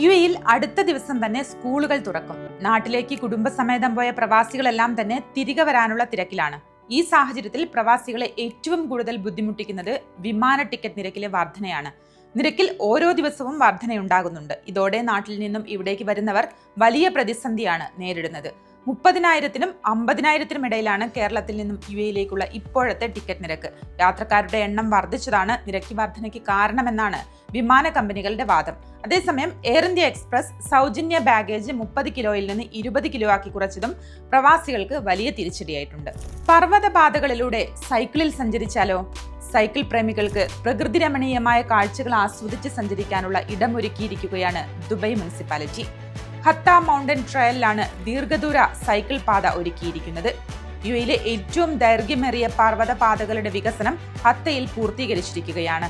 U എയിൽ അടുത്ത ദിവസം തന്നെ സ്കൂളുകൾ തുറക്കും. നാട്ടിലേക്ക് കുടുംബസമേതം പോയ പ്രവാസികളെല്ലാം തന്നെ തിരികെ വരാനുള്ള തിരക്കിലാണ്. ഈ സാഹചര്യത്തിൽ പ്രവാസികളെ ഏറ്റവും കൂടുതൽ ബുദ്ധിമുട്ടിക്കുന്നത് വിമാന ടിക്കറ്റ് നിരക്കിലെ വർധനയാണ്. നിരക്കിൽ ഓരോ ദിവസവും വർധനയുണ്ടാകുന്നുണ്ട്. ഇതോടെ നാട്ടിൽ നിന്നും ഇവിടേക്ക് വരുന്നവർ വലിയ പ്രതിസന്ധിയാണ് നേരിടുന്നത്. മുപ്പതിനായിരത്തിനും അമ്പതിനായിരത്തിനും ഇടയിലാണ് കേരളത്തിൽ നിന്നും യു എയിലേക്കുള്ള ഇപ്പോഴത്തെ ടിക്കറ്റ് നിരക്ക്. യാത്രക്കാരുടെ എണ്ണം വർദ്ധിച്ചതാണ് നിരക്ക് വർധനയ്ക്ക് കാരണമെന്നാണ് വിമാന കമ്പനികളുടെ വാദം. അതേസമയം എയർ ഇന്ത്യ എക്സ്പ്രസ് സൗജന്യ ബാഗേജ് മുപ്പത് കിലോയിൽ നിന്ന് ഇരുപത് കിലോ ആക്കി കുറച്ചതും പ്രവാസികൾക്ക് വലിയ തിരിച്ചടിയായിട്ടുണ്ട്. പർവതപാതകളിലൂടെ സൈക്കിളിൽ സഞ്ചരിച്ചാലോ? സൈക്കിൾ പ്രേമികൾക്ക് പ്രകൃതി രമണീയമായ കാഴ്ചകൾ ആസ്വദിച്ച് സഞ്ചരിക്കാനുള്ള ഇടമൊരുക്കിയിരിക്കുകയാണ് ദുബൈ മുനിസിപ്പാലിറ്റി. ഹത്ത മൗണ്ടൻ ട്രയലിലാണ് ദീർഘദൂര സൈക്കിൾ പാത ഒരുക്കിയിരിക്കുന്നത്. യു എയിലെ ഏറ്റവും ദൈർഘ്യമേറിയ പർവത പാതകളുടെ വികസനം ഹത്തയിൽ പൂർത്തീകരിച്ചിരിക്കുകയാണ്.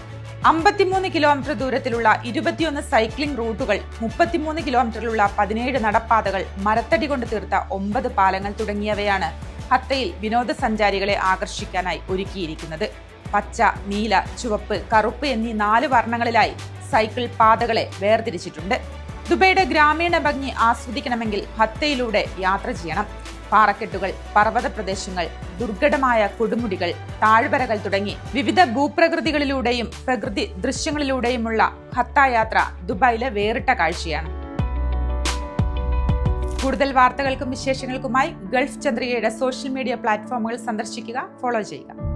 അമ്പത്തിമൂന്ന് കിലോമീറ്റർ ദൂരത്തിലുള്ള ഇരുപത്തിയൊന്ന് സൈക്ലിംഗ് റൂട്ടുകൾ മുപ്പത്തിമൂന്ന് കിലോമീറ്ററിലുള്ള പതിനേഴ് നടപ്പാതകൾ മരത്തടി കൊണ്ട് തീർത്ത ഒമ്പത് പാലങ്ങൾ തുടങ്ങിയവയാണ് ഹത്തയിൽ വിനോദസഞ്ചാരികളെ ആകർഷിക്കാനായി ഒരുക്കിയിരിക്കുന്നത്. പച്ച നീല ചുവപ്പ് കറുപ്പ് എന്നീ നാല് വർണങ്ങളിലായി സൈക്കിൾ പാതകളെ വേർതിരിച്ചിട്ടുണ്ട്. ദുബൈയുടെ ഗ്രാമീണ ഭംഗി ആസ്വദിക്കണമെങ്കിൽ ഹത്തയിലൂടെ യാത്ര ചെയ്യണം. പാറക്കെട്ടുകൾ പർവത പ്രദേശങ്ങൾ ദുർഘടമായ കൊടുമുടികൾ താഴ്വരകൾ തുടങ്ങി വിവിധ ഭൂപ്രകൃതികളിലൂടെയും പ്രകൃതി ദൃശ്യങ്ങളിലൂടെയുമുള്ള ഹത്ത യാത്ര ദുബായിലെ വേറിട്ട കാഴ്ചയാണ്. കൂടുതൽ വാർത്തകൾക്കും വിശേഷങ്ങൾക്കുമായി ഗൾഫ് ചന്ദ്രികയുടെ സോഷ്യൽ മീഡിയ പ്ലാറ്റ്ഫോമുകൾ സന്ദർശിക്കുക ഫോളോ ചെയ്യുക.